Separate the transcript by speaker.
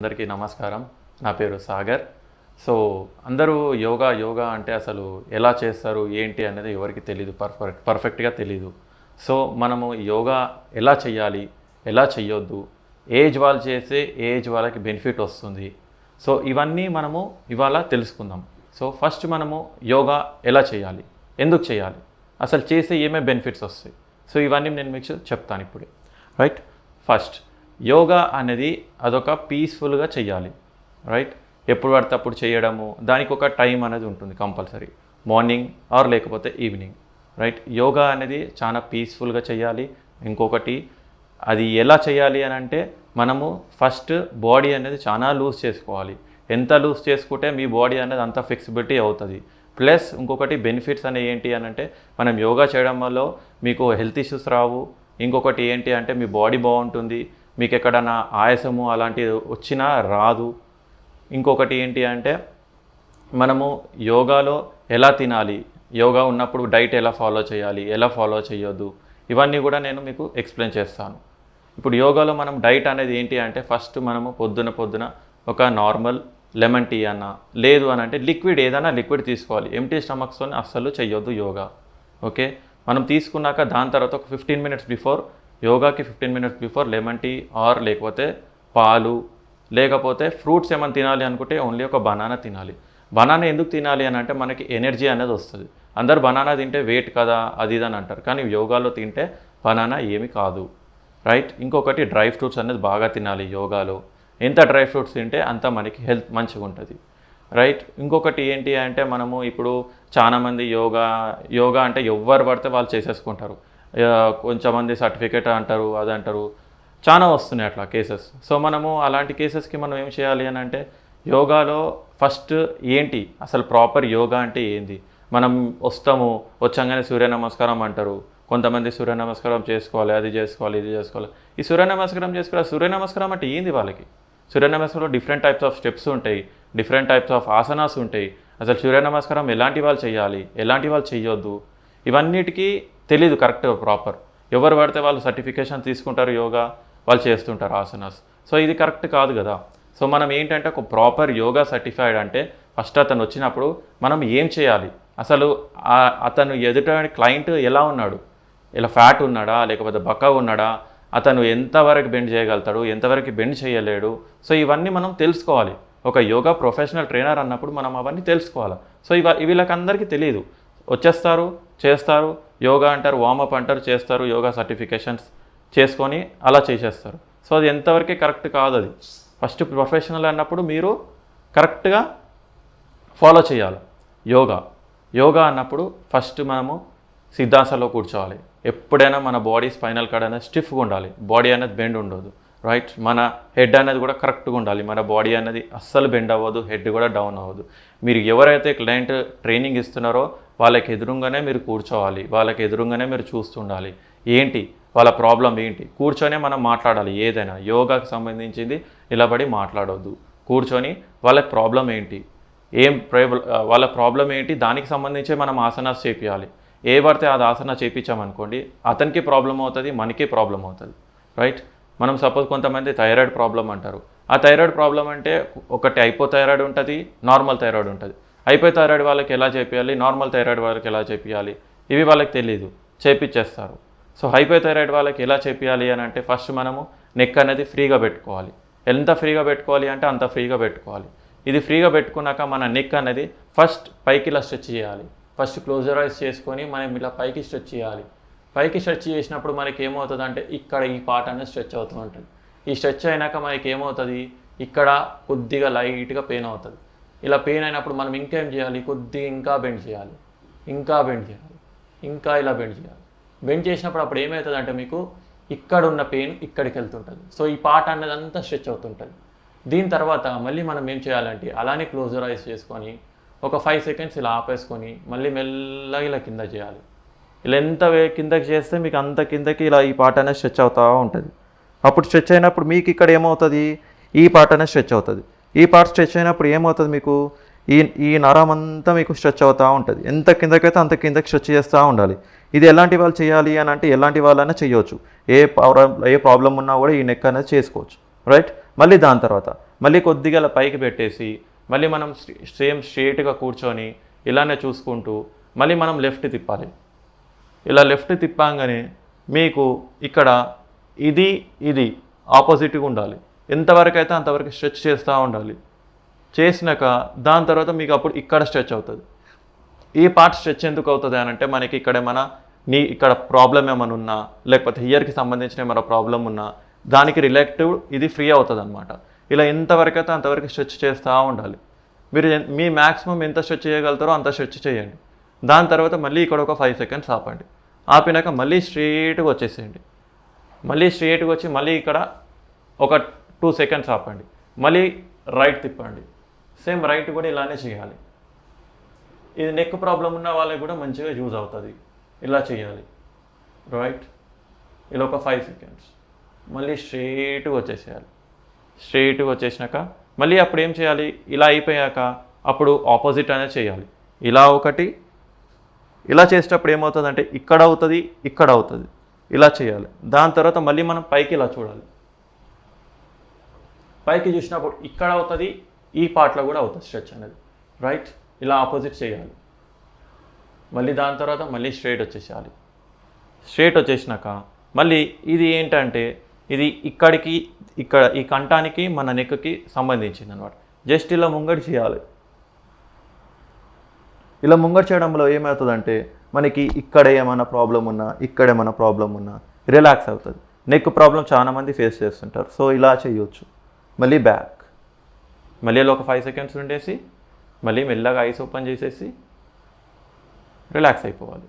Speaker 1: అందరికీ నమస్కారం. నా పేరు సాగర్. సో అందరూ యోగా యోగా అంటే అసలు ఎలా చేస్తారు ఏంటి అనేది ఎవరికి తెలియదు పర్ఫెక్ట్ పర్ఫెక్ట్గా తెలియదు సో మనము యోగా ఎలా చేయాలి ఎలా చేయొద్దు ఏజ్ వాళ్ళు చేస్తే ఏజ్ వాళ్ళకి బెనిఫిట్ వస్తుంది. సో ఇవన్నీ మనము ఇవాళ తెలుసుకుందాం. సో ఫస్ట్ మనము యోగా ఎలా చేయాలి ఎందుకు చేయాలి అసలు చేస్తే ఏమేమి బెనిఫిట్స్ వస్తాయి. సో ఇవన్నీ నేను మీకు చెప్తాను ఇప్పుడే. రైట్? ఫస్ట్ యోగా అనేది అదొక పీస్ఫుల్గా చేయాలి రైట్ ఎప్పుడు పడితే అప్పుడు చేయడము దానికి ఒక టైం అనేది ఉంటుంది కంపల్సరీ. మార్నింగ్ ఆర్ లేకపోతే ఈవినింగ్ రైట్ యోగా అనేది చాలా పీస్ఫుల్గా చేయాలి ఇంకొకటి అది ఎలా చేయాలి అని అంటే మనము ఫస్ట్ బాడీ అనేది చాలా లూజ్ చేసుకోవాలి. ఎంత లూజ్ చేసుకుంటే మీ బాడీ అనేది అంత ఫ్లెక్సిబిలిటీ అవుతుంది. ప్లస్ ఇంకొకటి బెనిఫిట్స్ అనేవి ఏంటి అని అంటే మనం యోగా చేయడం వల్ల మీకు హెల్త్ ఇష్యూస్ రావు. ఇంకొకటి ఏంటి అంటే మీ బాడీ బాగుంటుంది. మీకు ఎక్కడన్నా ఆయాసము అలాంటిది వచ్చినా రాదు. ఇంకొకటి ఏంటి అంటే మనము యోగాలో ఎలా తినాలి? యోగా ఉన్నప్పుడు డైట్ ఎలా ఫాలో చేయాలి? ఎలా ఫాలో చేయొద్దు? ఇవన్నీ కూడా నేను మీకు ఎక్స్ప్లెయిన్ చేస్తాను. ఇప్పుడు యోగాలో మనం డైట్ అనేది ఏంటి అంటే ఫస్ట్ మనము పొద్దున పొద్దున ఒక నార్మల్ లెమన్ టీ అన్న లేదు అని అంటే లిక్విడ్ ఏదైనా లిక్విడ్ తీసుకోవాలి. ఎంటీ స్టమక్స్తో అస్సలు చేయొద్దు యోగా. ఓకే? మనం తీసుకున్నాక దాని తర్వాత ఒక ఫిఫ్టీన్ మినిట్స్ బిఫోర్ యోగాకి fifteen minutes before lemon tea or లేకపోతే పాలు లేకపోతే ఫ్రూట్స్ ఏమైనా తినాలి అనుకుంటే ఓన్లీ ఒక బనానా తినాలి. బనానా ఎందుకు తినాలి అని అంటే మనకి ఎనర్జీ అనేది వస్తుంది. అందరు బనానా తింటే వెయిట్ కదా అది ఇది అని అంటారు. కానీ యోగాలో తింటే బనానా ఏమి కాదు. రైట్? ఇంకొకటి డ్రై ఫ్రూట్స్ అనేది బాగా తినాలి యోగాలో. ఎంత డ్రై ఫ్రూట్స్ తింటే అంత మనకి హెల్త్ మంచిగా ఉంటుంది. రైట్? ఇంకొకటి ఏంటి అంటే మనము ఇప్పుడు చాలామంది యోగా యోగా అంటే ఎవరు పడితే వాళ్ళు చేసేసుకుంటారు. ఆ, సర్టిఫికేట్ అంటారు అది అంటారు. చాలా వస్తున్నాయి అట్లా కేసెస్. సో మనము అలాంటి కేసెస్కి మనం ఏం చేయాలి అని అంటే యోగాలో ఫస్ట్ ఏంటి? అసలు ప్రాపర్ యోగా అంటే ఏంది? మనం వస్తాము వచ్చాగానే సూర్య నమస్కారం అంటారు. కొంతమంది సూర్య నమస్కారం చేసుకోవాలి అది చేసుకోవాలి ఇది చేసుకోవాలి. ఈ సూర్య నమస్కారం చేసుకోవాలి సూర్య నమస్కారం అంటే ఏంది వాళ్ళకి? సూర్య నమస్కారంలో డిఫరెంట్ టైప్స్ ఆఫ్ స్టెప్స్ ఉంటాయి డిఫరెంట్ టైప్స్ ఆఫ్ ఆసనాస్ ఉంటాయి. అసలు సూర్య నమస్కారం ఎలాంటి వాళ్ళు చేయాలి ఎలాంటి వాళ్ళు చేయొద్దు? ఇవన్నిటికీ తెలియదు కరెక్ట్ ప్రాపర్. ఎవరు పడితే వాళ్ళు సర్టిఫికేషన్ తీసుకుంటారు యోగా వాళ్ళు చేస్తుంటారు ఆసనాస్. సో ఇది కరెక్ట్ కాదు కదా. సో మనం ఏంటంటే ఒక ప్రాపర్ యోగా సర్టిఫైడ్ అంటే ఫస్ట్ అతను వచ్చినప్పుడు మనం ఏం చేయాలి? అసలు అతను ఎదుట క్లయింట్ ఎలా ఉన్నాడు? ఇలా ఫ్యాట్ ఉన్నాడా? లేకపోతే బక్క ఉన్నాడా? అతను ఎంతవరకు బెండ్ చేయగలుగుతాడు? ఎంతవరకు బెండ్ చేయలేడు? సో ఇవన్నీ మనం తెలుసుకోవాలి. ఒక యోగా ప్రొఫెషనల్ ట్రైనర్ అన్నప్పుడు మనం అవన్నీ తెలుసుకోవాలి. సో ఇవ వీళ్ళకందరికీ తెలియదు వచ్చేస్తారు చేస్తారు యోగా అంటారు వామప్ అంటారు చేస్తారు యోగా సర్టిఫికేషన్స్ చేసుకొని అలా చేసేస్తారు. సో అది ఎంతవరకే కరెక్ట్ కాదు అది. ఫస్ట్ ప్రొఫెషనల్ అన్నప్పుడు మీరు కరెక్ట్గా ఫాలో చేయాలి. యోగా. యోగా అన్నప్పుడు ఫస్ట్ మనము సిద్ధాసనలో కూర్చోవాలి. ఎప్పుడైనా మన బాడీ స్పైనల్ కార్డ్ అనేది స్టిఫ్గా ఉండాలి. బాడీ అనేది బెండ్ ఉండదు. రైట్ మన హెడ్ అనేది కూడా కరెక్ట్గా ఉండాలి. మన బాడీ అనేది అస్సలు బెండ్ అవ్వదు. హెడ్ కూడా డౌన్ అవ్వదు. మీరు ఎవరైతే క్లయింట్ ట్రైనింగ్ ఇస్తున్నారో వాళ్ళకి ఎదురుగానే మీరు కూర్చోవాలి వాళ్ళకి ఎదురుగానే మీరు చూస్తుండాలి. ఏంటి? వాళ్ళ ప్రాబ్లం ఏంటి? కూర్చొనే మనం మాట్లాడాలి. ఏదైనా యోగాకి సంబంధించింది నిలబడి మాట్లాడవద్దు కూర్చొని వాళ్ళకి ప్రాబ్లం ఏంటి? ఏం ప్రేబ్- వాళ్ళ ప్రాబ్లం ఏంటి? దానికి సంబంధించి మనం ఆసనాస్ చేపించాలి ఏ పడితే అది ఆసన చేపించామనుకోండి అతనికి ప్రాబ్లం అవుతుంది మనకి ప్రాబ్లం అవుతుంది. రైట్? మనం సపోజ్ కొంతమంది థైరాయిడ్ ప్రాబ్లం అంటారు. ఆ థైరాయిడ్ ప్రాబ్లం అంటే ఒకటి హైపో థైరాయిడ్ ఉంటుంది నార్మల్ థైరాయిడ్ ఉంటుంది. హైపో థైరాయిడ్ వాళ్ళకి ఎలా చేపియాలి? నార్మల్ థైరాయిడ్ వాళ్ళకి ఎలా చేపియాలి? ఇవి వాళ్ళకి తెలియదు చేపించేస్తారు సో హైపోథైరాయిడ్ వాళ్ళకి ఎలా చేపియాలి అని అంటే ఫస్ట్ మనము నెక్ అనేది ఫ్రీగా పెట్టుకోవాలి. ఎంత ఫ్రీగా పెట్టుకోవాలి అంటే అంత ఫ్రీగా పెట్టుకోవాలి. ఇది ఫ్రీగా పెట్టుకున్నాక మన నెక్ అనేది ఫస్ట్ పైకి ఇలా స్ట్రెచ్ చేయాలి. ఫస్ట్ క్లోజరైజ్ చేసుకొని మనం ఇలా పైకి స్ట్రెచ్ చేయాలి. పైకి స్ట్రెచ్ చేసినప్పుడు మనకి ఏమవుతుంది అంటే ఇక్కడ ఈ పార్ట్ అనేది స్ట్రెచ్ అవుతూ ఉంటుంది. ఈ స్ట్రెచ్ అయినాక మనకి ఏమవుతుంది? ఇక్కడ కొద్దిగా లైట్గా పెయిన్ అవుతుంది. ఇలా పెయిన్ అయినప్పుడు మనం ఇంకేం చేయాలి? కొద్దిగా ఇంకా బెండ్ చేయాలి. ఇంకా బెండ్ చేయాలి. ఇంకా ఇలా బెండ్ చేయాలి. బెండ్ చేసినప్పుడు అప్పుడు ఏమవుతుందంటే మీకు ఇక్కడ ఉన్న పెయిన్ ఇక్కడికి వెళ్తుంటుంది. సో ఈ పార్ట్ అనేది అంతా స్ట్రెచ్ అవుతుంటుంది. దీని తర్వాత మళ్ళీ మనం ఏం చేయాలంటే అలానే క్లోజర్ ఐస్ చేసుకొని ఒక ఫైవ్ సెకండ్స్ ఇలా ఆపేసుకొని మళ్ళీ మెల్లగా ఇలా కింద చేయాలి. ఇలా ఎంత వే- కిందకి చేస్తే మీకు అంత కిందకి ఇలా ఈ పార్ట్ అనేది స్ట్రెచ్ అవుతూ ఉంటుంది. అప్పుడు స్ట్రెచ్ అయినప్పుడు మీకు ఇక్కడ ఏమవుతుంది? ఈ పార్ట్ అనేది స్ట్రెచ్ అవుతుంది. ఈ పార్ట్ స్ట్రెచ్ అయినప్పుడు ఏమవుతుంది మీకు? ఈ ఈ నరం అంతా మీకు స్ట్రెచ్ అవుతూ ఉంటుంది. ఎంత కిందకైతే అంత కిందకి స్ట్రెచ్ చేస్తూ ఉండాలి. ఇది ఎలాంటి వాళ్ళు చేయాలి అని అంటే ఎలాంటి వాళ్ళైనా చేయొచ్చు. ఏ ప్రాబ్లం ఏ ప్రాబ్లం ఉన్నా కూడా ఈ నెక్ అనేది చేసుకోవచ్చు. రైట్? మళ్ళీ దాని తర్వాత మళ్ళీ కొద్దిగా పైకి పెట్టేసి మళ్ళీ మనం సేమ్ స్ట్రేట్గా కూర్చొని ఇలానే చూసుకుంటూ మళ్ళీ మనం లెఫ్ట్ తిప్పాలి. ఇలా లెఫ్ట్ తిప్పాగానే మీకు ఇక్కడ ఇది ఇది ఆపోజిట్గా ఉండాలి. ఎంతవరకు అయితే అంతవరకు స్ట్రెచ్ చేస్తూ ఉండాలి చేసినాక దాని తర్వాత మీకు అప్పుడు ఇక్కడ స్ట్రెచ్ అవుతుంది. ఈ పార్ట్ స్ట్రెచ్ ఎందుకు అవుతుంది అని అంటే మనకి ఇక్కడ ఏమైనా నీ ఇక్కడ ప్రాబ్లం ఏమైనా ఉన్నా లేకపోతే హియర్కి సంబంధించిన ఏమైనా ప్రాబ్లం ఉన్నా దానికి రిలేటివ్ ఇది ఫ్రీ అవుతుంది అనమాట ఇలా ఎంతవరకు అయితే అంతవరకు స్ట్రెచ్ చేస్తూ ఉండాలి. మీరు మీ మ్యాక్సిమం ఎంత స్ట్రెచ్ చేయగలుగుతారో అంత స్ట్రెచ్ చేయండి. దాని తర్వాత మళ్ళీ ఇక్కడ ఒక ఫైవ్ సెకండ్స్ ఆపండి. ఆపినాక మళ్ళీ స్ట్రేట్గా వచ్చేసేయండి. మళ్ళీ స్ట్రేట్గా వచ్చి మళ్ళీ ఇక్కడ ఒక టూ సెకండ్స్ ఆపండి. మళ్ళీ రైట్ తిప్పండి. సేమ్ రైట్ కూడా ఇలానే చేయాలి. ఇది నెక్ ప్రాబ్లం ఉన్న వాళ్ళకి కూడా మంచిగా యూజ్ అవుతుంది. ఇలా చేయాలి. రైట్ ఇలా ఒక ఫైవ్ సెకండ్స్ మళ్ళీ స్ట్రేట్గా వచ్చేసేయాలి. స్ట్రేట్గా వచ్చేసినాక మళ్ళీ అప్పుడు ఏం చేయాలి? ఇలా అయిపోయాక అప్పుడు ఆపోజిట్ అనేది చేయాలి. ఇలా ఒకటి ఇలా చేసేటప్పుడు ఏమవుతుందంటే ఇక్కడ అవుతుంది ఇక్కడ అవుతుంది. ఇలా చేయాలి. దాని తర్వాత మళ్ళీ మనం పైకి ఇలా చూడాలి. పైకి చూసినప్పుడు ఇక్కడ అవుతుంది ఈ పార్ట్లో కూడా అవుతుంది స్ట్రెచ్ అనేది. రైట్ ఇలా ఆపోజిట్ చేయాలి. మళ్ళీ దాని తర్వాత మళ్ళీ స్ట్రైట్ వచ్చేసేయాలి. స్ట్రైట్ వచ్చేసినాక మళ్ళీ ఇది ఏంటంటే ఇది ఇక్కడికి ఇక్కడ ఈ కంఠానికి మన నెక్కి సంబంధించింది అనమాట జస్ట్ ఇలా ముంగడి చేయాలి. ఇలా ముంగడి చేయడంలో ఏమవుతుందంటే మనకి ఇక్కడ ఏమైనా ప్రాబ్లం ఉన్నా ఇక్కడ ఏమైనా ప్రాబ్లం ఉన్నా రిలాక్స్ అవుతుంది. నెక్ ప్రాబ్లం చాలా మంది ఫేస్ చేస్తుంటారు. సో ఇలా చేయొచ్చు. మళ్ళీ బ్యాక్ మళ్ళీ అలా ఒక ఫైవ్ సెకండ్స్ ఉండేసి మళ్ళీ మెల్లగా ఐస్ ఓపెన్ చేసేసి రిలాక్స్ అయిపోవాలి.